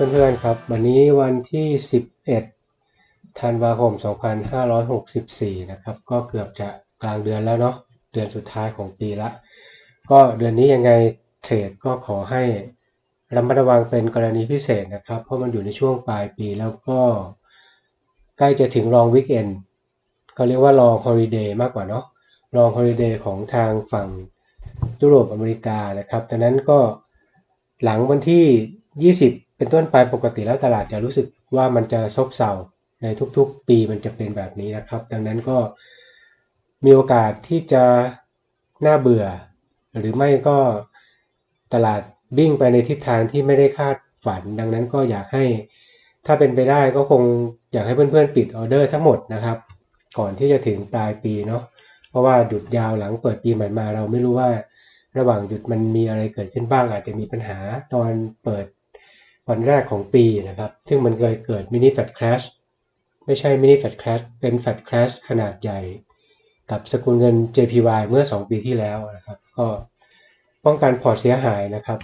เพื่อนๆครับ วันนี้วันที่ 11ธันวาคม 2564 นะครับ ก็เกือบจะกลางเดือนแล้วเนาะเดือนสุดท้ายของปีละ ก็เดือนนี้ยังไงเทรดก็ขอให้ระมัดระวังเป็นกรณีพิเศษนะครับ เพราะมันอยู่ในช่วงปลายปีแล้วก็ใกล้จะถึงลองวิกเอนเขาเรียกว่าลองฮอลิเดย์มากกว่าเนาะลองฮอลิเดย์ของทางฝั่งยุโรปอเมริกานะครับดังนั้นก็หลังวันที่ 20 เป็นต้นไปปกติแล้วตลาดจะรู้สึกว่ามันจะซบเซาในทุกๆ ปีมันจะเป็นแบบนี้นะครับ ดังนั้นก็มีโอกาสที่จะน่าเบื่อ หรือไม่ก็ตลาดวิ่งไปในทิศทางที่ไม่ได้คาดฝัน ดังนั้นก็อยากให้ถ้าเป็นไปได้ก็คงอยากให้เพื่อนๆ ปิดออเดอร์ทั้งหมดนะครับ ก่อนที่จะถึงปลายปีเนาะเพราะว่าหยุดยาวหลังเปิดปีใหม่มาเราไม่รู้ว่า ระหว่างหยุดมันมีอะไรเกิดขึ้นบ้าง อาจจะมีปัญหาตอนเปิด วันแรกของปีนะครับ ซึ่งมันเคยเกิดมินิแฟดคลาสไม่ใช่มินิแฟดคลาสเป็นแฟดคลาสขนาดใหญ่ กับสกุลเงิน JPY เมื่อ 2 ปีที่แล้วนะครับ ก็ป้องกันพอร์ตเสียหายนะครับ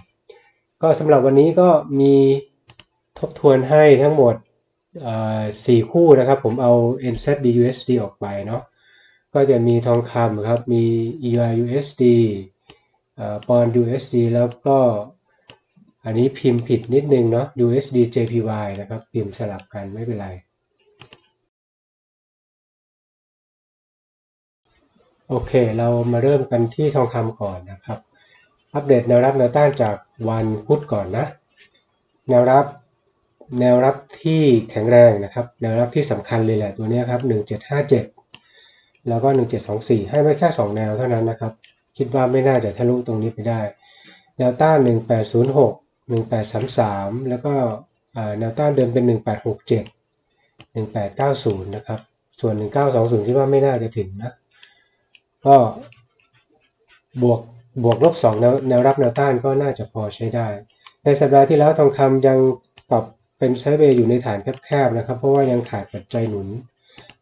ก็สำหรับวันนี้ก็มีทบทวนให้ทั้งหมดสี่คู่นะครับ ผมเอา NZD-USD ออกไปเนาะก็จะมีทองคำครับ มี EUR-USD ปอนด์ USD แล้วก็ อันนี้พิมพ์ผิดนิดนึงเนาะ USD JPY นะครับ พิมพ์สลับกันไม่เป็นไร โอเค เรามาเริ่มกันที่ทองคำก่อนนะครับ อัปเดตแนวรับแนวต้านจากวันพุธก่อนนะ แนวรับแนวรับที่แข็งแรงนะครับ แนวรับที่สำคัญเลยแหละตัวนี้ครับ 1757 แล้วก็ 1724 ให้ไว้แค่ 2 แนวเท่านั้นนะครับ คิดว่าไม่น่าจะทะลุตรงนี้ไปได้ แนวต้าน 1806 1833 แล้วก็แนวต้านเดิมเป็น 1867 1890 นะครับ ส่วน 1920 คิดว่าไม่น่าจะถึงนะ ก็บวกบวกลบ2แนวแนวรับแนวต้านก็น่าจะพอใช้ได้ ในสัปดาห์ที่แล้วทองคำยังปรับเป็นไซเวย์อยู่ในฐานแคบๆนะครับ เพราะว่ายังขาดปัจจัยหนุน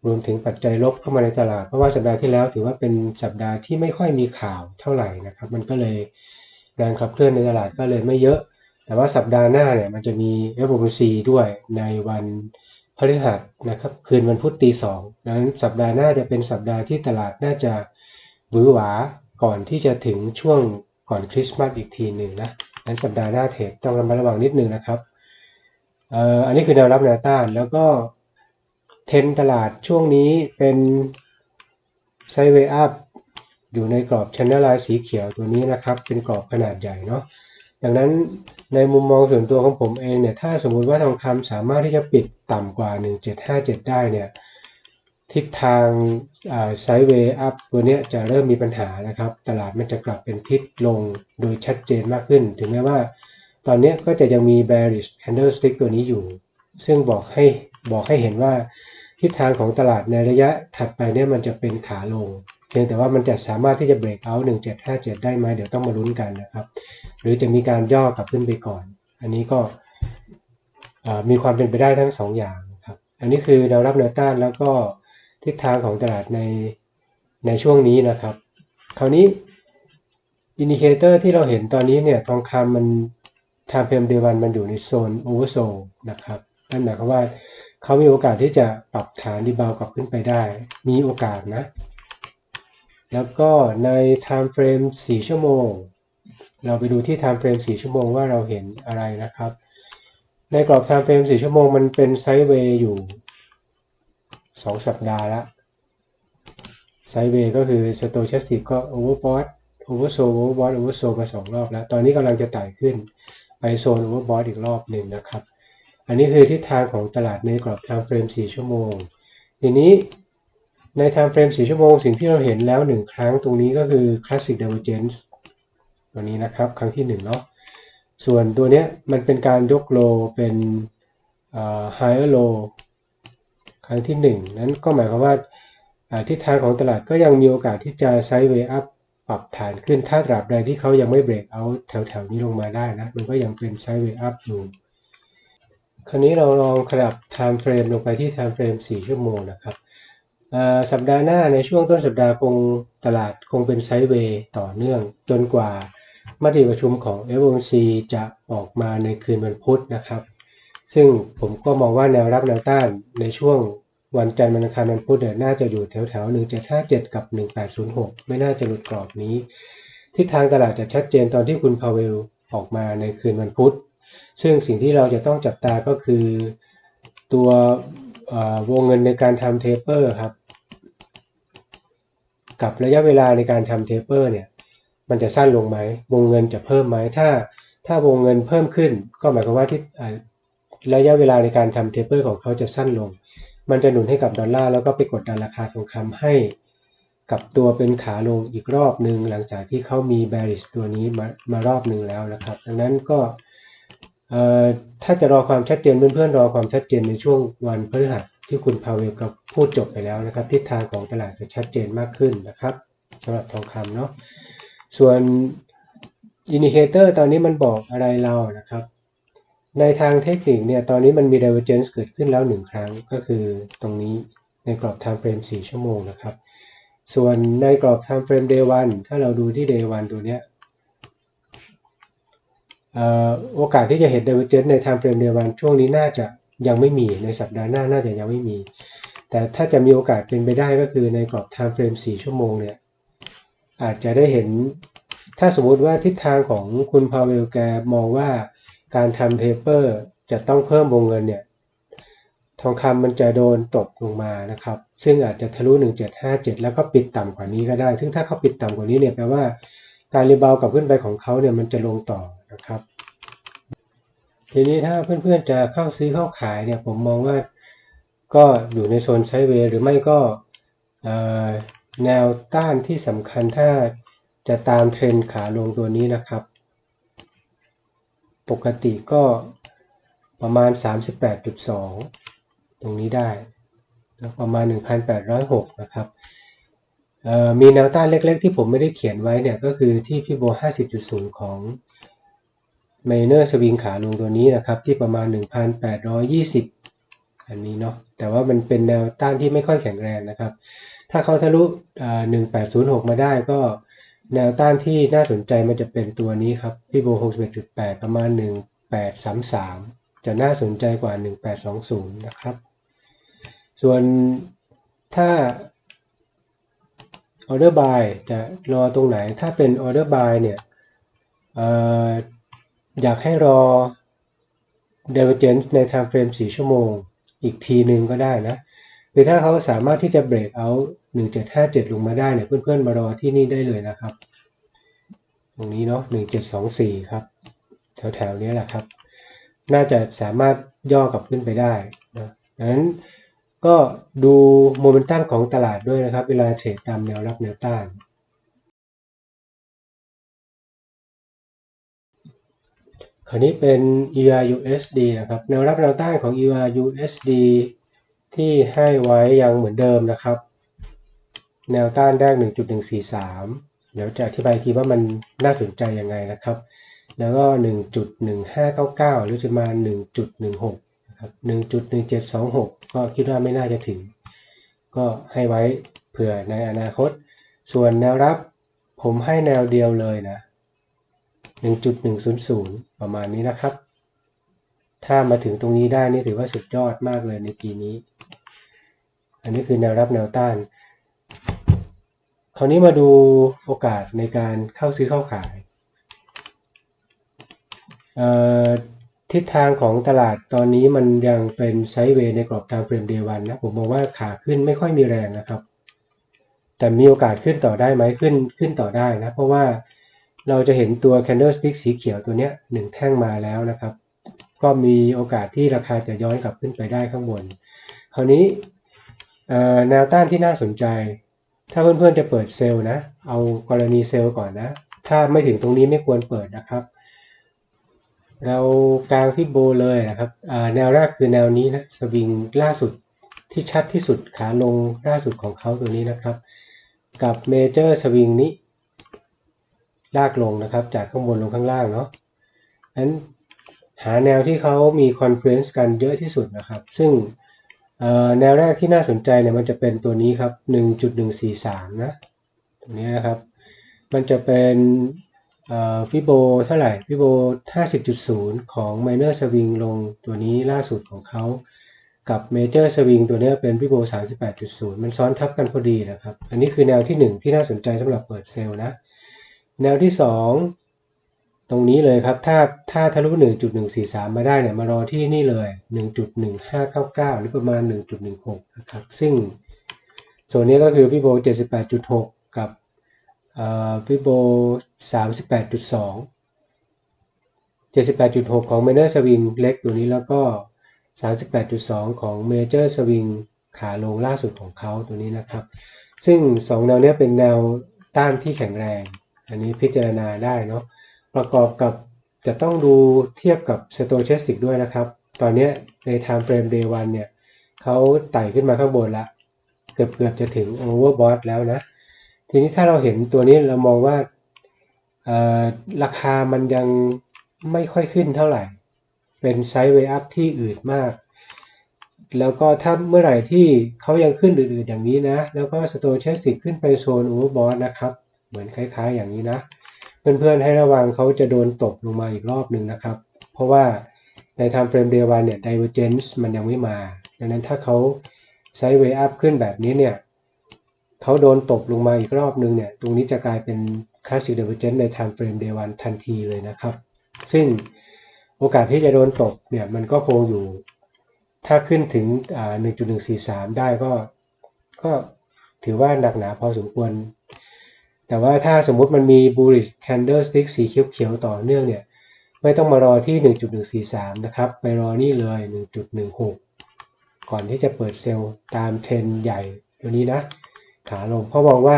รวมถึงปัจจัยลบเข้ามาในตลาด เพราะว่าสัปดาห์ที่แล้วถือว่าเป็นสัปดาห์ที่ไม่ค่อยมีข่าวเท่าไหร่นะครับ มันก็เลยแรงขับเคลื่อนในตลาดก็เลยไม่เยอะ แต่ว่าสัปดาห์หน้าเนี่ยมันจะมี FOMC ด้วยในวันพฤหัสนะครับคืนวันพุธตีสองดังนั้นสัปดาห์หน้าจะเป็นสัปดาห์ที่ตลาดน่าจะหวือหวาก่อนที่จะถึงช่วงก่อนคริสต์มาสอีกทีหนึ่งนะนั้นสัปดาห์หน้าเทรดต้องระมัดระวังนิดนึงนะครับอันนี้คือแนวรับแนวต้านแล้วก็เทนตลาดช่วงนี้เป็นไซเวอัพอยู่ในกรอบชันนลายสีเขียวตัวนี้นะครับ เป็นกรอบขนาดใหญ่เนาะดังนั้น ในมุมมองส่วนตัวของผมเองเนี่ยถ้าสมมุติว่าทองคำสามารถที่จะปิดต่ำกว่า 1757 ได้เนี่ยทิศทางไซด์เวย์อัพตัวนี้จะเริ่มมีปัญหานะครับ ตลาดมันจะกลับเป็นทิศลงโดยชัดเจนมากขึ้น ถึงแม้ว่า ตอนนี้ก็จะยังมี bearish candlestick ตัวนี้อยู่ ซึ่งบอกให้บอกให้เห็นว่าทิศทางของตลาดในระยะถัดไปเนี่ยมันจะเป็นขาลง พียงแต่ว่ามันจะสามารถที่จะ break out 1757ได้ไหมเดี๋ยวต้องมาลุ้นกันนะครับ หรือจะมีการย่อกลับขึ้นไปก่อน อันนี้ก็มีความเป็นไปได้ทั้ง 2 อย่างนะครับ อันนี้คือแนวรับแนวต้านแล้วก็ทิศทางของตลาดในในช่วงนี้นะครับ คราวนี้อินดิเคเตอร์ที่เราเห็นตอนนี้เนี่ยทองคำมัน time frame day วันมันอยู่ในโซน oversold นะครับนั่นหมายความว่าเขามีโอกาสที่จะปรับฐานดีบาวกลับขึ้นไปได้ มีโอกาสนะ แล้วก็ใน time frame 4 ชั่วโมง เราไปดูที่ time frame 4 ชั่วโมงว่าเราเห็นอะไรนะครับ ในกรอบ time frame 4 ชั่วโมงมันเป็นไซด์เวย์อยู่ 2 สัปดาห์ละไซด์เวย์ก็คือ stochastic ก็ overbought oversold overbought oversold มา 2 รอบแล้ว ตอนนี้กำลังจะไต่ขึ้นไปโซน overbought อีกรอบหนึ่งนะครับ อันนี้คือทิศทางของตลาดในกรอบ time frame 4 ชั่วโมง ทีนี้ ใน time frame 4ชั่วโมงสิ่งที่เราเห็นแล้ว 1 ครั้งตรงนี้ก็คือ classic divergence ตัวนี้นะครับ ครั้งที่1เนาะส่วนตัวเนี้ยมันเป็นการยกโลเป็น higher low ครั้งที่ 1 นั้นก็หมายความว่าทิศทางของตลาดก็ยังมีโอกาสที่จะไซด์เวย์อัพปรับฐานขึ้นถ้าตราบใดที่เขายังไม่เบรกเอาแถวๆนี้ลงมาได้นะ มันก็ยังเป็นไซด์เวย์อัพอยู่ คราวนี้เราลองขยับ time frame ลงไปที่ time frame 4ชั่วโมงนะครับ สัปดาห์หน้าในช่วงต้นสัปดาห์คงตลาดคงเป็นไซด์เวย์ต่อเนื่อง จนกว่ามติประชุมของ FOMC จะออกมาในคืนวันพุธนะครับ ซึ่งผมก็มองว่าแนวรับแนวต้านในช่วงวันจันทร์วันอังคารวันพุธเนี่ยน่าจะอยู่แถวแถว1757 กับ 1806 ไม่น่าจะหลุดกรอบนี้ทิศทางตลาดจะชัดเจนตอนที่คุณพาเวลออกมาในคืนวันพุธ ซึ่งสิ่งที่เราจะต้องจับตาก็คือ ตัววงเงินในการทำเทปเปอร์ครับ กับระยะเวลาในการทำเทเปอร์เนี่ยมันจะสั้นลงไหมวงเงินจะเพิ่มไหมถ้าถ้าวงเงินเพิ่มขึ้น ก็หมายความว่าที่ระยะเวลาในการทำเทเปอร์ของเขาจะสั้นลง มันจะหนุนให้กับดอลลาร์แล้วก็ไปกดดันราคาทองคำให้กับตัวเป็นขาลงอีกรอบหนึ่งหลังจากที่เขามี bearish ตัวนี้มามารอบหนึ่งแล้วนะครับ ดังนั้นก็เอ่อถ้าจะรอความชัดเจนเพื่อนๆรอความชัดเจนในช่วงวันพฤหัส ที่คุณพาเวลก็พูดจบไปแล้วนะครับ ทิศทางของตลาดจะชัดเจนมากขึ้นนะครับสำหรับทองคำเนาะส่วนอินดิเคเตอร์ตอนนี้มันบอกอะไรเรานะครับ ในทางเทคนิคเนี่ยตอนนี้มันมี divergence เกิดขึ้นแล้วหนึ่งครั้งก็คือตรงนี้ในกรอบ time frame 4 ชั่วโมงนะครับ ส่วนในกรอบ time frame day 1ถ้าเราดูที่ day 1ตัวเนี้ยโอกาสที่จะเห็น divergence ใน time frame day 1ช่วงนี้น่าจะ ยังไม่มีในสัปดาห์หน้าน่าจะยังไม่มี แต่ถ้าจะมีโอกาสเป็นไปได้ก็คือในกรอบ time frame 4 ชั่วโมงเนี่ยอาจจะได้เห็นถ้าสมมติว่าทิศทางของคุณพาเวลแกมองว่าการทำเทปเปอร์จะต้องเพิ่มวงเงินเนี่ยทองคำมันจะโดนตกลงมานะครับ ซึ่งอาจจะทะลุ 1757 แล้วก็ปิดต่ำกว่านี้ก็ได้ ซึ่งถ้าเขาปิดต่ำกว่านี้เนี่ยแปลว่าการรีบาวกลับขึ้นไปของเขาเนี่ยมันจะลงต่อนะครับ ทีนี้ถ้าเพื่อนๆจะเข้าซื้อเข้าขายเนี่ยผมมองว่าก็อยู่ในโซนไซเวย์หรือไม่ก็แนวต้านที่สำคัญถ้าจะตามเทรนขาลงตัวนี้นะครับ ปกติก็ประมาณ 38.2 ตรงนี้ได้ ประมาณ 1,806 นะครับมีแนวต้านเล็กๆ ที่ผมไม่ได้เขียนไว้เนี่ยก็คือที่ฟิโบ50.0 ของ เมเนอร์สวิงขาลงตัวนี้นะครับ ที่ประมาณ 1,820 อันนี้เนาะแต่ว่ามันเป็นแนวต้านที่ไม่ค่อยแข็งแรงนะครับ ถ้าเขาทะลุอ่า1806 มาได้ก็แนวต้านที่น่าสนใจมันจะเป็นตัวนี้ครับพี่โบ61.8 ประมาณ 1833 จะน่าสนใจกว่า 1820 นะครับ ส่วนถ้า order buy จะรอตรงไหนถ้าเป็น order buy เนี่ย อยากให้รอ divergence ใน time frame 4 ชั่วโมง อีกทีหนึ่งก็ได้นะหรือถ้าเขาสามารถที่จะ break out 1757 ลงมาได้เนี่ยเพื่อนๆ มารอที่นี่ได้เลยนะครับ ตรงนี้เนาะ1724 ครับ แถวๆนี้แหละครับ น่าจะสามารถย่อกลับขึ้นไปได้นะดังนั้นก็ดูโมเมนตัมของตลาดด้วยนะครับ เวลาเทรดตามแนวรับแนวต้าน คราวนี้เป็น ER USD นะครับ แนวรับแนวต้านของ ER USD ที่ให้ไว้ยังเหมือนเดิมนะครับ แนวต้านแรก 1.143 เดี๋ยวจะอธิบายทีว่ามันน่าสนใจยังไงนะครับ แล้วก็ 1.1599 หรือจะมา 1.16 นะครับ 1.1726 ก็คิดว่าไม่น่าจะถึง ก็ให้ไว้เผื่อในอนาคต ส่วนแนวรับผมให้แนวเดียวเลยนะ 1.100 ประมาณนี้นะครับ ถ้ามาถึงตรงนี้ได้นี่ถือว่าสุดยอดมากเลยในปีนี้ อันนี้คือแนวรับแนวต้าน คราวนี้มาดูโอกาสในการเข้าซื้อเข้าขายเอ่อทิศทางของตลาดตอนนี้มันยังเป็นไซด์เวย์ในกรอบทางเฟรมเดวันนะ ผมมองว่าขาขึ้นไม่ค่อยมีแรงนะครับ แต่มีโอกาสขึ้นต่อได้ไหมขึ้นขึ้นต่อได้นะ เพราะว่า เราจะเห็นตัว candlestick สีเขียวตัวเนี้ยหนึ่งแท่งมาแล้วนะครับ ก็มีโอกาสที่ราคาจะย้อนกลับขึ้นไปได้ข้างบน คราวนี้แนวต้านที่น่าสนใจ ถ้าเพื่อนๆจะเปิดเซลล์นะ เอากรณีเซลล์ก่อนนะ ถ้าไม่ถึงตรงนี้ไม่ควรเปิดนะครับ เรากลางที่โบเลยนะครับแนวแรกคือแนวนี้นะสวิงล่าสุดที่ชัดที่สุดขาลงล่าสุดของเขาตัวนี้นะครับ กับเมเจอร์สวิงนี้ ลากลงนะครับ จากข้างบนลงข้างล่างเนาะนั้นหาแนวที่เขามีคอนเฟ e นซ์กันเยอะที่สุดนะครับ ซึ่งแนวแรกที่น่าสนใจเนี่ยมันจะเป็นตัวนี้ครับ 1.143 นะตรงนี้นะครับ มันจะเป็นฟิโบเท่าไหร่ฟิโบ50.0 ของ minor swing ลงตัวนี้ล่าสุดของเขากับ major swing ตัวนี้เป็นฟิโบ38.0 มันซ้อนทับกันพอดีนะครับ อันนี้คือแนวที่ 1 ที่น่าสนใจสำหรับเปิดเซลล์นะ แนวที่2ตรงนี้เลยครับ ถ้าถ้าทะลุ 1.143 มาได้เนี่ยมารอที่นี่เลย 1.1599 หรือประมาณ 1.16 นะครับ ซึ่งโซนนี้ก็คือฟิโบ 78.6 กับฟิโบ 38.2 78.6 ของ minor swing เล็กตัวนี้แล้วก็ 38.2 ของ major swing ขาลงล่าสุดของเขาตัวนี้นะครับ ซึ่ง 2 แนวนี้เป็นแนวต้านที่แข็งแรง อันนี้พิจารณาได้เนาะประกอบกับจะต้องดูเทียบกับ stochastic ด้วยนะครับ ตอนนี้ใน time frame day 1เนี่ยเขาไต่ขึ้นมาข้างบนละเกือบเกือบจะถึง overbought แล้วนะ ทีนี้ถ้าเราเห็นตัวนี้เรามองว่าราคามันยังไม่ค่อยขึ้นเท่าไหร่ เป็นไซด์เวอัพที่อืดมาก แล้วก็ถ้าเมื่อไหร่ที่เขายังขึ้นอืดๆอย่างนี้นะ แล้วก็สโตเชสติกขึ้นไปโซนโอเวอร์บอทนะครับ เหมือนคล้าย ๆ อย่างนี้นะ เพื่อนๆให้ระวังเขาจะโดนตกลงมาอีกรอบหนึ่งนะครับ เพราะว่าใน time frame day 1เนี่ย divergence มันยังไม่มา ดังนั้นถ้าเขาไซด์เวย์อัพขึ้นแบบนี้เนี่ยเขาโดนตกลงมาอีกรอบนึงเนี่ย ตรงนี้จะกลายเป็น classic divergence ใน time frame day 1ทันทีเลยนะครับ ซึ่งโอกาสที่จะโดนตกเนี่ยมันก็คงอยู่ ถ้าขึ้นถึง 1.143 ได้ก็ก็ถือว่าหนักหนาพอสมควร แต่ว่าถ้าสมมุติมันมี bullish candlestick สีเขียวๆต่อเนื่องเนี่ย ไม่ต้องมารอที่ 1.143 นะครับ ไปรอนี่เลย 1.16 ก่อนที่จะเปิดเซลล์ตามเทรนใหญ่ตัวนี้นะ ขาลงเพราะมองว่า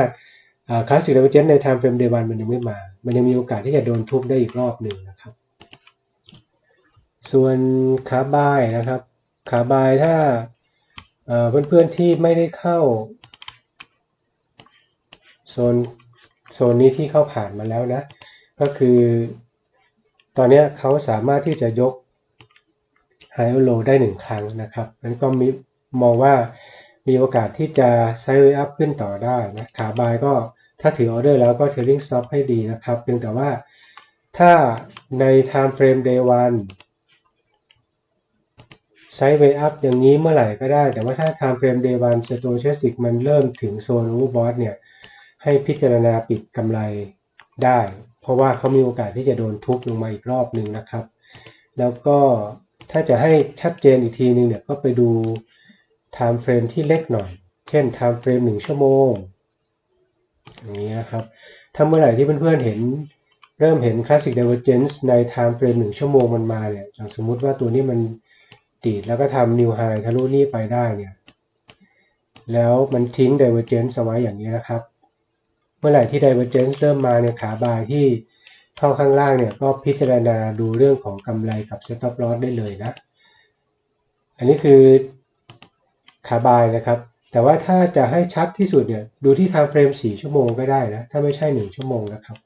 คลาสสิกเดเวเจนใน time frame day 1มันยังไม่มา มันยังมีโอกาสที่จะโดนทุบได้อีกรอบหนึ่งนะครับ ส่วนขาบายนะครับ ขาบายถ้าเพื่อนๆที่ไม่ได้เข้าโซน โซนนี้ที่เข้าผ่านมาแล้วนะ ก็คือ ตอนนี้เขาสามารถที่จะยกไฮโลได้หนึ่งครั้งนะครับนั้นก็มีมองว่ามีโอกาสที่จะไซด์เวย์อัพขึ้นต่อได้นะขาบายก็ถ้าถือออเดอร์แล้วก็เทรลลิ่งสต็อปให้ดีนะครับเพียงแต่ว่าถ้าใน time frame day 1ไซด์เวย์อัพอย่างนี้เมื่อไหร่ก็ได้ แต่ว่าถ้า time frame day 1 stochastic มันเริ่มถึงโซน overbought เนี่ย ให้พิจารณาปิดกำไรได้ เพราะว่าเขามีโอกาสที่จะโดนทุบลงมาอีกรอบหนึ่งนะครับ แล้วก็ถ้าจะให้ชัดเจนอีกทีนึงเนี่ยก็ไปดู time frame ที่เล็กหน่อย เช่น time frame 1 ชั่วโมง อย่างนี้นะครับถ้าเมื่อไหร่ที่เพื่อนๆเห็นเริ่มเห็น classic divergence ใน time frame 1 ชั่วโมงมันมาเนี่ยอย่างสมมุติว่าตัวนี้มันดีดแล้วก็ทำ new high ทะลุนี่ไปได้เนี่ย แล้วมันทิ้ง divergence เอาไว้อย่างนี้นะครับ มื่อไหร่ที่ divergence เริ่มมาเนี่ยขาบายที่เข้าข้างล่างเนี่ยก็พิจารณาดูเรื่องของกำไรกับ stop loss ได้เลยนะ อันนี้คือขาบายนะครับ แต่ว่าถ้าจะให้ชัดที่สุดเนี่ยดูที่ time frame 4 ชั่วโมงก็ได้นะ ถ้าไม่ใช่ 1 ชั่วโมงนะครับ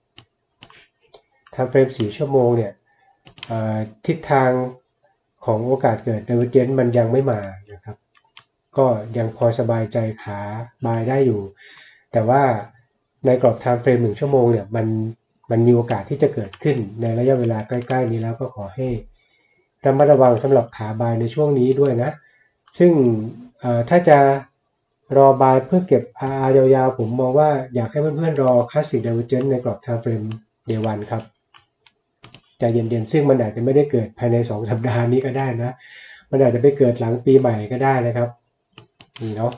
time frame 4 ชั่วโมงเนี่ยทิศทางของโอกาสเกิด divergence มันยังไม่มานะครับ ก็ยังพอสบายใจขาบายได้อยู่ แต่ว่า ในกรอบ time frame 1ชั่วโมงเนี่ยมันมันมีโอกาสที่จะเกิดขึ้นในระยะเวลาใกล้ ๆ นี้แล้วก็ขอให้ระมัดระวังสำหรับขาบายในช่วงนี้ด้วยนะ ซึ่งถ้าจะรอบายเพื่อเก็บ RR ยาวๆ ผมมองว่าอยากให้เพื่อนๆรอ Classic Divergence ในกรอบ Time Frame Day 1ครับใจเย็นๆ ซึ่งมันอาจจะไม่ได้เกิดภายใน 2 สัปดาห์นี้ก็ได้นะ มันอาจจะไปเกิดหลังปีใหม่ก็ได้นะครับนี่เนาะ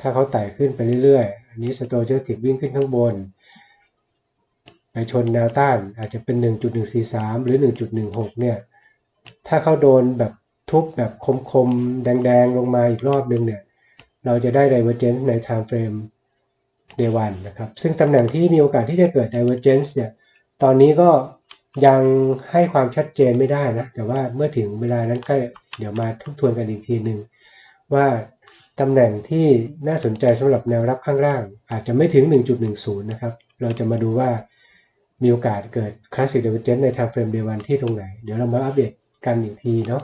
ถ้าเขาไต่ขึ้นไปเรื่อย นนี้สโตเจสติกวิ่งขึ้นข้างบน ไปชนแนวต้านอาจจะเป็น 1.143 หรือ 1.16 เนี่ย ถ้าเขาโดนแบบทุบแบบคมๆ แดงๆ ลงมาอีกรอบนึงเนี่ย เราจะได้ divergence ใน time frame day 1นะครับ ซึ่งตำแหน่งที่มีโอกาสที่จะเกิด divergence เนี่ย ตอนนี้ก็ยังให้ความชัดเจนไม่ได้นะ แต่ว่าเมื่อถึงเวลานั้นก็เดี๋ยวมาทบทวนกันอีกทีหนึ่งว่า ตำแหน่งที่น่าสนใจสำหรับแนวรับข้างล่าง อาจจะไม่ถึง 1.10 นะครับ เราจะมาดูว่ามีโอกาสเกิด classic divergence ใน time frame day 1ที่ตรงไหน เดี๋ยวเรามาอัปเดตกันอีกทีเนาะ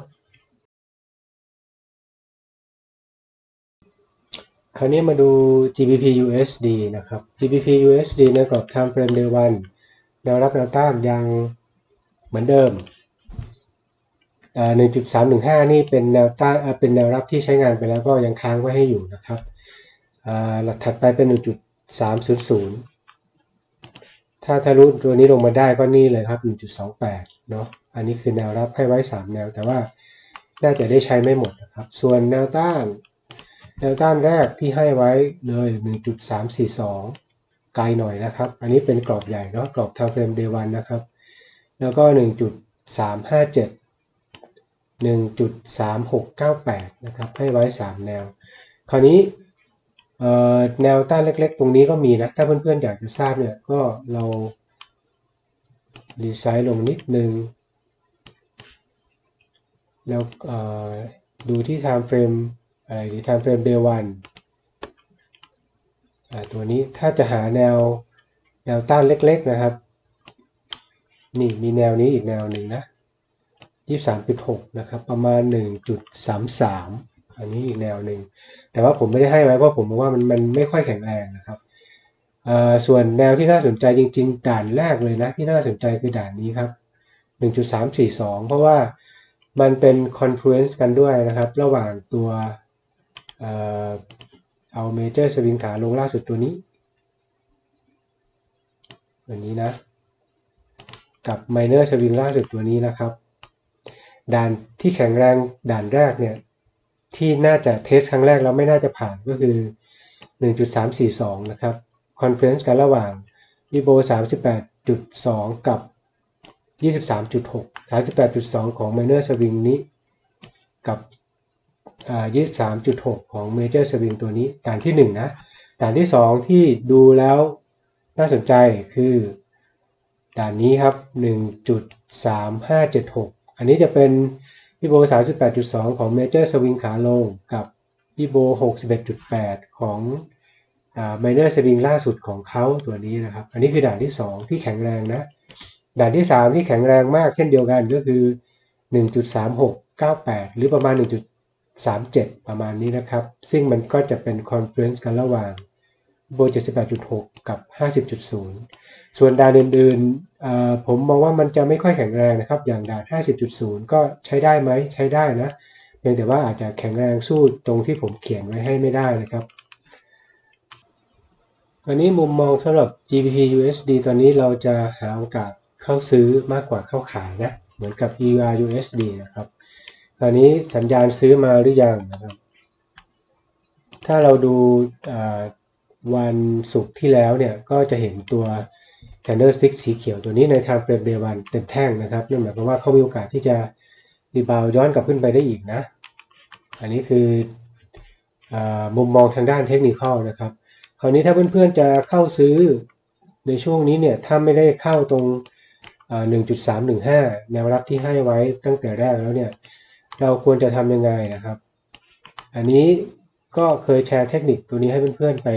คราวนี้มาดู GBP USD นะครับ GBP USD ในกรอบ time frame day 1แนวรับแนวต้านยังเหมือนเดิม หนึ่งจุดสามหนึ่งห้านี่เป็นแนวต้านเป็นแนวรับที่ใช้งานไปแล้วก็ยังค้างไว้ให้อยู่นะครับอ่าหลักถัดไปเป็นหนึ่งจุดสามศูนย์ศูนย์ถ้าทะลุตัวนี้ลงมาได้ก็นี่เลยครับหนึ่งจุดสองแปดเนาะอันนี้คือแนวรับให้ไว้สามแนว แต่ว่าน่าจะได้ใช้ไม่หมดนะครับ ส่วนแนวต้าน แนวต้านแรกที่ให้ไว้เลย 1.342 ไกลหน่อยนะครับ อันนี้เป็นกรอบใหญ่เนาะกรอบทางเฟรม day 1นะครับ แล้วก็ 1.357 1.3698 นะครับ ให้ไว้ 3 แนว คราวนี้แนวต้านเล็กๆ ตรงนี้ก็มีนะ ถ้าเพื่อนๆ อยากจะทราบเนี่ย ก็เราดีไซน์ลงนิดนึง แล้วดูที่ time frame อะไรดี time frame day 1อ่าตัวนี้ถ้าจะหาแนวแนวต้านเล็กๆนะครับ นี่มีแนวนี้อีกแนวหนึ่งนะ 23.6 นะครับ ประมาณ 1.33 อันนี้อีกแนวหนึ่ง แต่ว่าผมไม่ได้ให้ไว้เพราะผมมองว่ามันมันไม่ค่อยแข็งแรงนะครับ ส่วนแนวที่น่าสนใจจริง ๆ ด่านแรกเลยนะ ที่น่าสนใจคือด่านนี้ครับ 1.342 เพราะว่ามันเป็น confluence กันด้วยนะครับ ระหว่างตัวเอาเมเจอร์สวิงขาลงล่าสุดตัวนี้ตัวนี้นะ กับไมเนอร์สวิงล่าสุดตัวนี้นะครับ ด่านที่แข็งแรงด่านแรกเนี่ยที่น่าจะเทสครั้งแรกแล้วไม่น่าจะผ่านก็คือ 1.342 นะครับคอนเฟรนซ์กันระหว่างวิโบ38.2 กับ 23.6 38.2 ของ Minor Swing นี้ กับ 23.6 ของ Major Swing ตัวนี้ด่านที่ 1 นะด่านที่ 2 ที่ดูแล้วน่าสนใจคือ ด่านนี้ครับ 1.3576 อันนี้จะเป็นพี่โบ 38.2 ของ Major Swing ขาลงกับพี่โบ 61.8 ของ Minor Swing ล่าสุดของเขาตัวนี้นะครับ อันนี้คือด่านที่ 2 ที่แข็งแรงนะ ด่านที่ 3 ที่แข็งแรงมากเช่นเดียวกันก็คือ 1.3698 หรือประมาณ 1. 37 ประมาณนี้นะครับ ซึ่งมันก็จะเป็นคอนเฟรนซ์กันระหว่างโบ 78.6 กับ 50.0 ส่วนด่านอื่นๆ ผมมองว่ามันจะไม่ค่อยแข็งแรงนะครับ อย่างด่าน 50.0 ก็ใช้ได้ไหมใช้ได้นะเพียงแต่ว่าอาจจะแข็งแรงสู้ตรงที่ผมเขียนไว้ให้ไม่ได้นะครับอันนี้มุมมองสำหรับ GBP USD ตอนนี้เราจะหาโอกาสเข้าซื้อมากกว่าเข้าขายนะ เหมือนกับ EUR USD นะครับคราวนี้สัญญาณซื้อมาหรือยังนะครับ ถ้าเราดูวันศุกร์ที่แล้วเนี่ยก็จะเห็นตัว candlestick สีเขียวตัวนี้ในทางเปรมเดวันเต็มแท่งนะครับนั่นหมายความว่าเขามีโอกาสที่จะรีบาวย้อนกลับขึ้นไปได้อีกนะ อันนี้คืออมุมมองทางด้านเทคนิคนะครับ คราวนี้ถ้าเพื่อนๆจะเข้าซื้อในช่วงนี้เนี่ยถ้าไม่ได้เข้าตรง 1.315 แนวรับที่ให้ไว้ตั้งแต่แรกแล้วเนี่ยเราควรจะทำยังไงนะครับ อันนี้ก็เคยแชร์เทคนิคตัวนี้ให้เพื่อนๆไป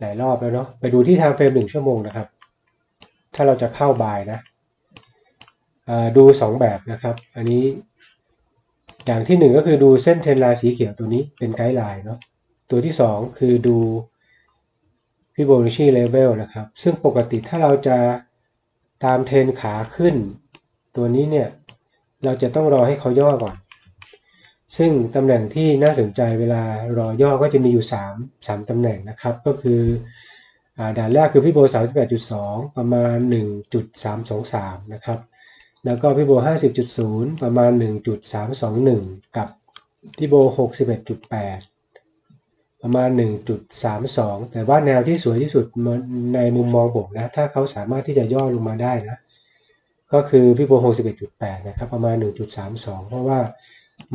หลายรอบแล้วเนาะไปดูที่ทางเฟรมหนึ่งชั่วโมงนะครับ ถ้าเราจะเข้าบายนะดู 2 แบบนะครับ อันนี้อย่างที่ 1 ก็คือดูเส้นเทรนไลน์สีเขียวตัวนี้เป็นไกด์ไลน์เนาะตัวที่ 2 คือดูฟิโบนัชชีเลเวลนะครับ ซึ่งปกติถ้าเราจะตามเทรนขาขึ้น ตัวนี้เนี่ย เราจะต้องรอให้เขาย่อก่อน ซึ่งตำแหน่งที่น่าสนใจเวลารอย่อก็จะมีอยู่ 3 3ตำแหน่งนะครับ ก็คือ ด่านแรกคือพี่โบ 38.2 ประมาณ 1.323 นะครับ แล้วก็พี่โบ 50.0 ประมาณ 1.321 กับพี่โบ 61.8 ประมาณ 1.32 แต่ว่าแนวที่สวยที่สุดในมุมมองผมนะ ถ้าเขาสามารถที่จะย่อลงมาได้นะ ก็คือพี่โบ 61.8 นะครับ ประมาณ 1.32 เพราะว่า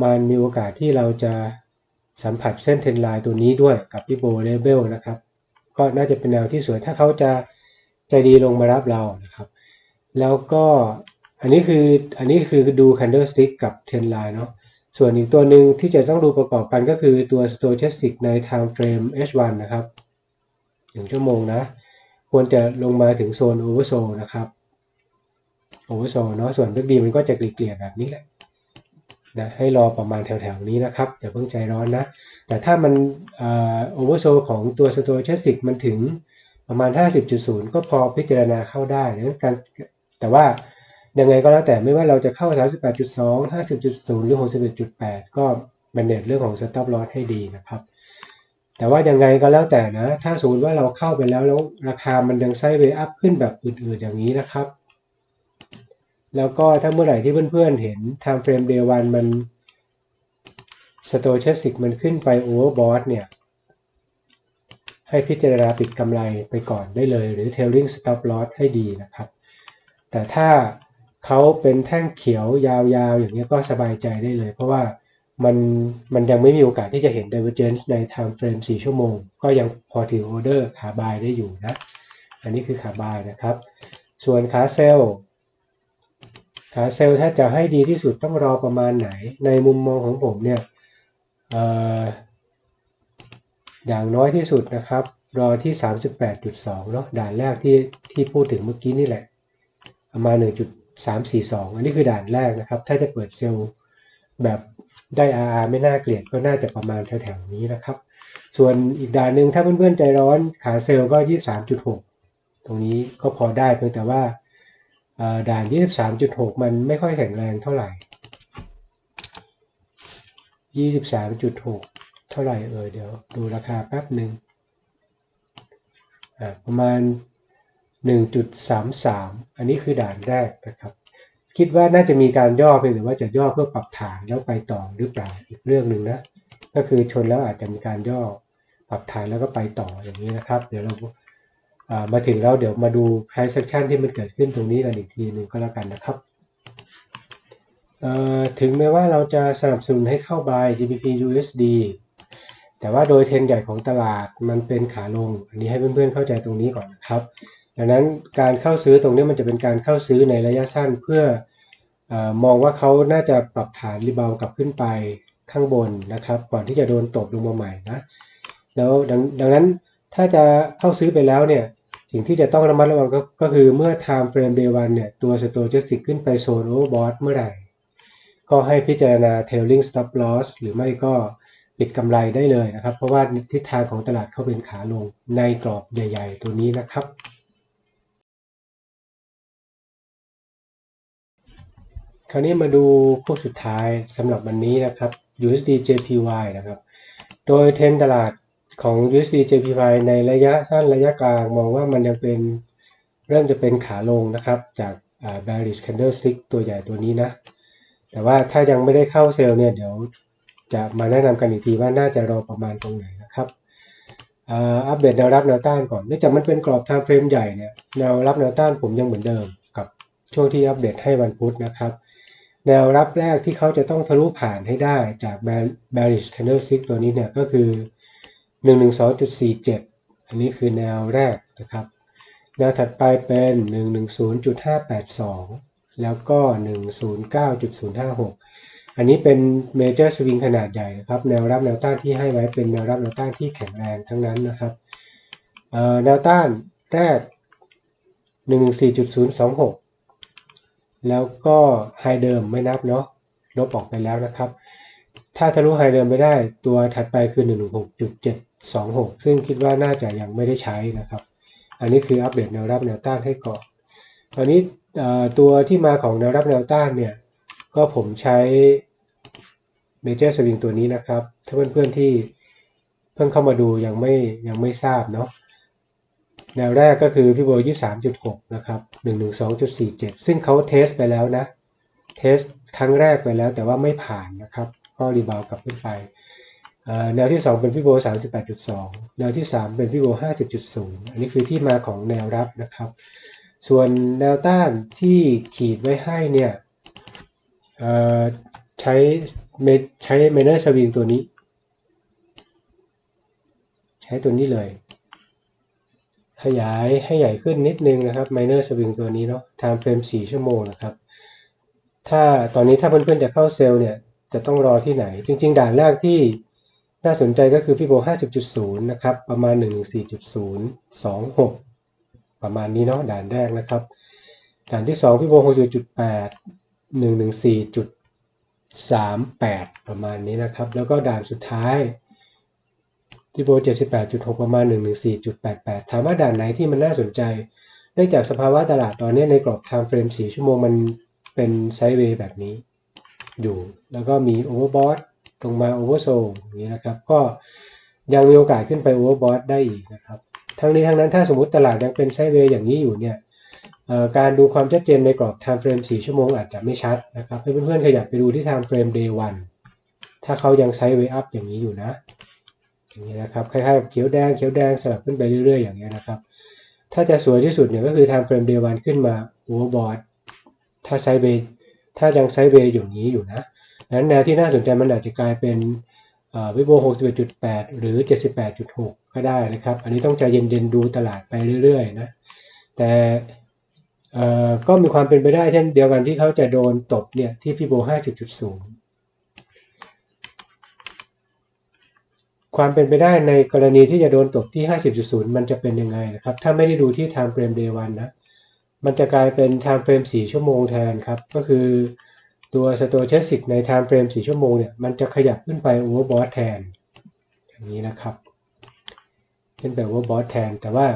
มันมีโอกาสที่เราจะสัมผัสเส้นเทนไลน์ตัวนี้ด้วยกับพี่โบเลเบลนะครับ ก็น่าจะเป็นแนวที่สวย ถ้าเขาจะใจดีลงมารับเรานะครับ แล้วก็อันนี้คืออันนี้คือดู candlestick กับ trend line เนาะส่วนอีกตัวหนึ่งที่จะต้องดูประกอบกันก็คือตัว stochastic ใน time frame H1 นะครับหนึ่งชั่วโมงนะ ควรจะลงมาถึงโซน oversold นะครับ oversold เนาะส่วน backd มันก็จะเกลี่ยแบบนี้แหละ นะให้รอประมาณแถวๆนี้นะครับ อย่าเพิ่งใจร้อนนะ แต่ถ้ามันโอเวอร์โซของตัวสโต c h ชสติกมันถึงประมาณ 50.0 ก็พอพิจารณาเข้าได้นะการแต่ว่ายังไงก็แล้วแต่ไม่ว่าเราจะเข้า 38.2 50.0 หรือ 61.8 ก็แมเนจเรื่องของ stop loss ให้ดีนะครับ แต่ว่ายังไงก็แล้วแต่นะ ถ้าสมมติว่าเราเข้าไปแล้วแล้วราคามันยังไซด์เวย์อัพขึ้นแบบอื่นๆอย่างนี้นะครับ แล้วก็ถ้าเมื่อไหร่ที่เพื่อนๆเห็น time frame day 1มัน stochastic มันขึ้นไป overbought เนี่ย ให้พิจารณาปิดกำไรไปก่อนได้เลย หรือ tailing stop loss ให้ดีนะครับ แต่ถ้าเขาเป็นแท่งเขียวยาวๆ อย่างนี้ก็สบายใจได้เลย เพราะว่ามันมันยังไม่มีโอกาสที่จะเห็น divergence ใน time frame 4 ชั่วโมง ก็ยังพอถือ order ขาบายได้อยู่นะ อันนี้คือขาบายนะครับ ส่วนขาเซลล์ ขาเซลล์ถ้าจะให้ดีที่สุดต้องรอประมาณไหน ในมุมมองของผมเนี่ยอออย่างน้อยที่สุดนะครับ รอที่ 38.2 เนาะด่านแรกที่ที่พูดถึงเมื่อกี้นี่แหละ ประมาณ 1.342 อันนี้คือด่านแรกนะครับ ถ้าจะเปิดเซลล์แบบได้ RR ไม่น่าเกลียดก็น่าจะประมาณแถวๆนี้นะครับ ส่วนอีกด่านหนึ่งถ้าเพื่อนๆใจร้อนขาเซลล์ก็ 23.6 ตรงนี้ก็พอได้เพียงแต่ว่า ด่าน 23.6 มันไม่ค่อยแข็งแรงเท่าไหร่ 23.6 เท่าไหร่เออเดี๋ยวดูราคาแป๊บหนึ่งประมาณ 1.33 อันนี้คือด่านแรกนะครับ คิดว่าน่าจะมีการย่อเพียงแต่ว่าจะย่อเพื่อปรับฐานแล้วไปต่อหรือเปล่าอีกเรื่องหนึ่งนะ ก็คือชนแล้วอาจจะมีการย่อปรับฐานแล้วก็ไปต่ออย่างนี้นะครับ เดี๋ยวเรา มาถึงแล้วเดี๋ยวมาดู price action ที่มันเกิดขึ้นตรงนี้กันอีกทีหนึ่งก็แล้วกันนะครับ ถึงแม้ว่าเราจะสนับสนุนให้เข้า buy GBP USD แต่ว่าโดยเทรนใหญ่ของตลาดมันเป็นขาลง อันนี้ให้เพื่อนๆเข้าใจตรงนี้ก่อนนะครับ ดังนั้นการเข้าซื้อตรงนี้มันจะเป็นการเข้าซื้อในระยะสั้นเพื่ออมองว่าเขาน่าจะปรับฐานรีบาวกลับขึ้นไปข้างบนนะครับ ก่อนที่จะโดนตบลงมาใหม่นะ แล้วดดังนั้นถ้าจะเข้าซื้อไปแล้วเนี่ย สิ่งที่จะต้องระมัดระวังก็ก็คือเมื่อ time frame day 1เนี่ย ตัว stochastic ขึ้นไปโซน overbought เมื่อไหร่ ก็ให้พิจารณา tailing stop loss หรือไม่ก็ปิดกำไรได้เลยนะครับ เพราะว่าทิศทางของตลาดเขาเป็นขาลงในกรอบใหญ่ ๆ ตัวนี้นะครับ คราวนี้มาดูพวกสุดท้ายสำหรับวันนี้นะครับ USD JPY นะครับ โดยเทรนตลาด ของ USD JPY ในระยะสั้นระยะกลาง มองว่ามันยังเป็นเริ่มจะเป็นขาลงนะครับ จาก bearish candlestick ตัวใหญ่ตัวนี้นะ แต่ว่าถ้ายังไม่ได้เข้าเซลล์เนี่ยเดี๋ยวจะมาแนะนำกันอีกทีว่าน่าจะรอประมาณตรงไหนนะครับอัปเดตแนวรับแนวต้านก่อนเนื่องจากมันเป็นกรอบ time frame ใหญ่เนี่ยแนวรับแนวต้านผมยังเหมือนเดิม กับช่วงที่อัปเดตให้วันพุธนะครับแนวรับแรกที่เขาจะต้องทะลุผ่านให้ได้จาก bearish candlestick ตัวนี้เนี่ยก็คือ 112.47 อันนี้คือแนวแรกนะครับ แนวถัดไปเป็น 110.582 แล้วก็ 109.056 อันนี้เป็นเมเจอร์สวิงขนาดใหญ่นะครับ แนวรับแนวต้านที่ให้ไว้เป็นแนวรับแนวต้านที่แข็งแรงทั้งนั้นนะครับแนวต้านแรก 114.026 แล้วก็ไฮเดิมไม่นับเนาะ ลบออกไปแล้วนะครับถ้าทะลุไฮเดิมไม่ได้ตัวถัดไปคือ 26 ซึ่งคิดว่าน่าจะยังไม่ได้ใช้นะครับ อันนี้คืออัปเดตแนวรับแนวต้านให้ก่อนตอนนี้ตัวที่มาของแนวรับแนวต้านเนี่ย ก็ผมใช้เมเจอร์สวิงตัวนี้นะครับ ถ้าเพื่อนๆที่เพิ่งเข้ามาดูยังไม่ยังไม่ทราบเนาะแนวแรกก็คือพี่โบยี่สามจุดหกนะครับหนึ่งหนึ่งสองจุดสี่เจ็ดซึ่งเขาเทสไปแล้วนะ เทสครั้งแรกไปแล้วแต่ว่าไม่ผ่านนะครับ ก็รีบาวกลับขึ้นไป แนวที่2เป็นพี่โบ38.2 แนวที่ 3 เป็นพี่โบ50.0 อันนี้คือที่มาของแนวรับนะครับ ส่วนแนวต้านที่ขีดไว้ให้เนี่ยใช้ใช้เมเนอร์สวิงตัวนี้ ใช้ตัวนี้เลย ขยายให้ใหญ่ขึ้นนิดนึงนะครับไมเนอร์สวิงตัวนี้เนาะไทม์เฟรม4 ชั่วโมงนะครับ ถ้าตอนนี้ถ้าเพื่อนๆจะเข้าเซลล์เนี่ย จะต้องรอที่ไหน จริง ๆ ด่านแรกที่ น่าสนใจก็คือฟิโบ 50.0 นะครับ ประมาณ 114.026 ประมาณนี้เนาะด่านแรกนะครับ ด่านที่2ฟิโบ 60.8 114.38 ประมาณนี้นะครับ แล้วก็ด่านสุดท้ายที่โบ 78.6 ประมาณ 114.88 ถามว่าด่านไหนที่มันน่าสนใจ เนื่องจากสภาวะตลาดตอนนี้ในกรอบ time frame 4ชั่วโมงมันเป็นไซด์เวย์แบบนี้อยู่ แล้วก็มี overbought ตรงมา oversold อย่างนี้นะครับ ก็ยังมีโอกาสขึ้นไป overbought ได้อีกนะครับ ทั้งนี้ทั้งนั้นถ้าสมมติตลาดยังเป็นไซด์เวย์อย่างนี้อยู่เนี่ยการดูความชัดเจนในกรอบ time frame 4 ชั่วโมงอาจจะไม่ชัดนะครับให้เพื่อนๆขยับไปดูที่ time frame day 1ถ้าเขายังไซด์เวย์อัพอย่างนี้อยู่นะอย่างนี้นะครับคล้ายๆกับเขียวแดงเขียวแดงสลับขึ้นไปเรื่อยๆ อย่างนี้นะครับ ถ้าจะสวยที่สุดเนี่ยก็คือ time frame day 1ขึ้นมา overbought ถ้าไซด์เวย์ถ้ายังไซด์เวย์อย่างนี้อยู่นะ นั้นแนวที่น่าสนใจมันอาจจะกลายเป็นวิโบ61.8 หรือ 78.6 ก็ได้นะครับ อันนี้ต้องใจเย็นๆดูตลาดไปเรื่อยๆนะ แต่ก็มีความเป็นไปได้เช่นเดียวกันที่เขาจะโดนตบเนี่ยที่ฟิโบ50.0 ความเป็นไปได้ในกรณีที่จะโดนตกที่ 50.0 มันจะเป็นยังไงนะครับ ถ้าไม่ได้ดูที่ time frame day 1นะ มันจะกลายเป็น time frame 4 ชั่วโมงแทนครับ ก็คือ ตัว stochastic ใน time frame 4ชั่วโมงเนี่ยมันจะขยับขึ้นไป overbought แทน อย่างนี้นะครับ ขึ้นไป overbought แทน แต่ว่า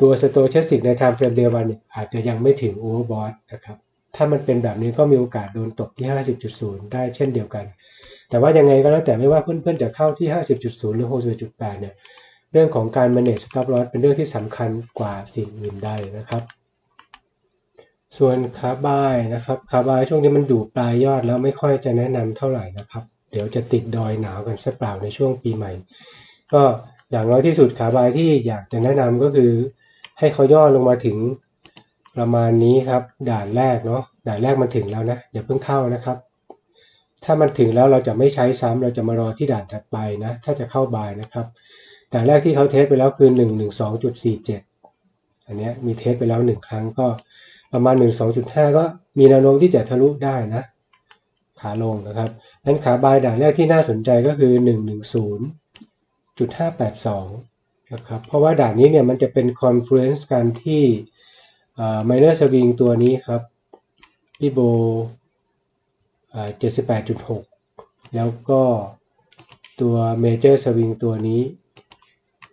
ตัว stochastic ใน time frame day 1เนี่ยอาจจะยังไม่ถึง overbought นะครับ ถ้ามันเป็นแบบนี้ก็มีโอกาสโดนตกที่ 50.0 ได้เช่นเดียวกัน แต่ว่ายังไงก็แล้วแต่ไม่ว่าเพื่อนๆจะเข้าที่ 50.0 หรือ 61.8 เนี่ย เรื่องของการ manage stop loss เป็นเรื่องที่สำคัญกว่าสิ่งอื่นใดนะครับ ส่วนคาบายนะครับคาบายช่วงนี้มันอยู่ปลายยอดแล้วไม่ค่อยจะแนะนำเท่าไหร่นะครับ เดี๋ยวจะติดดอยหนาวกันสักเปล่าในช่วงปีใหม่ ก็อย่างน้อยที่สุดขาบายที่อยากจะแนะนำก็คือ ให้เขาย่อลงมาถึงประมาณนี้ครับ ด่านแรกเนาะด่านแรกมันถึงแล้วนะอย่าเพิ่งเข้านะครับ ถ้ามันถึงแล้วเราจะไม่ใช้ซ้ำเราจะมารอที่ด่านถัดไปนะ ถ้าจะเข้าบายนะครับ ด่านแรกที่เขาเทสไปแล้วคือ 112.47 อันเนี้มีเทสไปแล้ว 1 ครั้งก็ ประมาณ 12.5 ก็มีแนวโน้มที่จะทะลุได้นะ ขาลงนะครับนั้นขาบายด่านแรกที่น่าสนใจก็คือ 110.582 นะครับ เพราะว่าด่านนี้เนี่ยมันจะเป็น confluence กันที่ minor swing ตัวนี้ครับที่โบ78.6 แล้วก็ตัว major swing ตัวนี้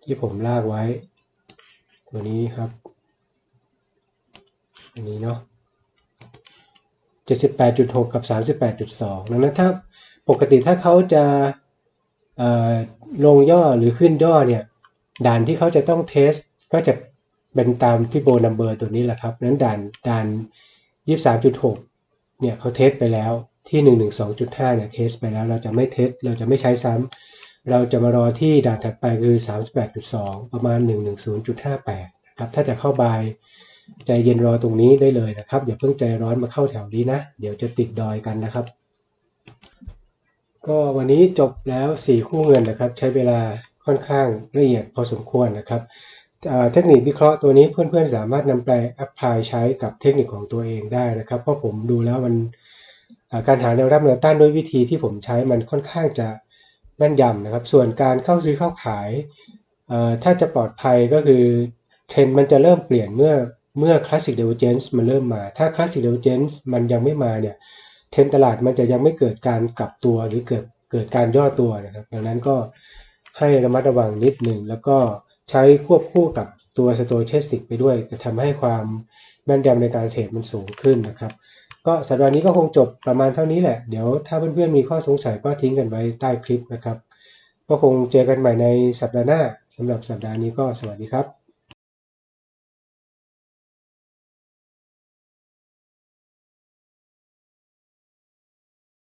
ที่ผมลากไว้ ตัวนี้ครับ อันนี้เนาะ78.6 กับ 38.2 ดังนั้นถ้าปกติถ้าเขาจะลงย่อหรือขึ้นย่อเนี่ยด่านที่เขาจะต้องเทสก็จะเป็นตามฟิโบนัมเบอร์ตัวนี้แหละครับนั้นด่านด่าน 23.6 เนี่ยเขาเทสไปแล้วที่ 112.5 เนี่ยเทสไปแล้วเราจะไม่เทสเราจะไม่ใช้ซ้ำเราจะมารอที่ด่านถัดไปคือ 38.2 ประมาณ 110.58 นะครับถ้าจะเข้าบาย ใจเย็นรอตรงนี้ได้เลยนะครับ อย่าเพิ่งใจร้อนมาเข้าแถวนี้นะ เดี๋ยวจะติดดอยกันนะครับ ก็วันนี้จบแล้ว 4 คู่เงินนะครับ ใช้เวลาค่อนข้างละเอียดพอสมควรนะครับเทคนิควิเคราะห์ตัวนี้เพื่อนๆ สามารถนำไปแอพพลายใช้กับเทคนิคของตัวเองได้นะครับ เพราะผมดูแล้วมันการหาแนวรับแนวต้านด้วยวิธีที่ผมใช้มันค่อนข้างจะแม่นยำนะครับ ส่วนการเข้าซื้อเข้าขายถ้าจะปลอดภัยก็คือเทรนด์มันจะเริ่มเปลี่ยนเมื่อ เมื่อ Classic Divergence มันเริ่มมา ถ้า Classic Divergence มันยังไม่มาเนี่ยเทรนตลาดมันจะยังไม่เกิดการกลับตัวหรือเกิดเกิดการย่อตัวนะครับดังนั้นก็ให้ระมัดระวังนิดหนึ่ง แล้วก็ใช้ควบคู่กับตัว Stochastic ไปด้วย จะทำให้ความแม่นยำในการเทรดมันสูงขึ้นนะครับ ก็สัปดาห์นี้ก็คงจบประมาณเท่านี้แหละ เดี๋ยวถ้าเพื่อนๆมีข้อสงสัยก็ทิ้งกันไว้ใต้คลิปนะครับ ก็คงเจอกันใหม่ในสัปดาห์หน้าสำหรับสัปดาห์นี้ก็สวัสดีครับ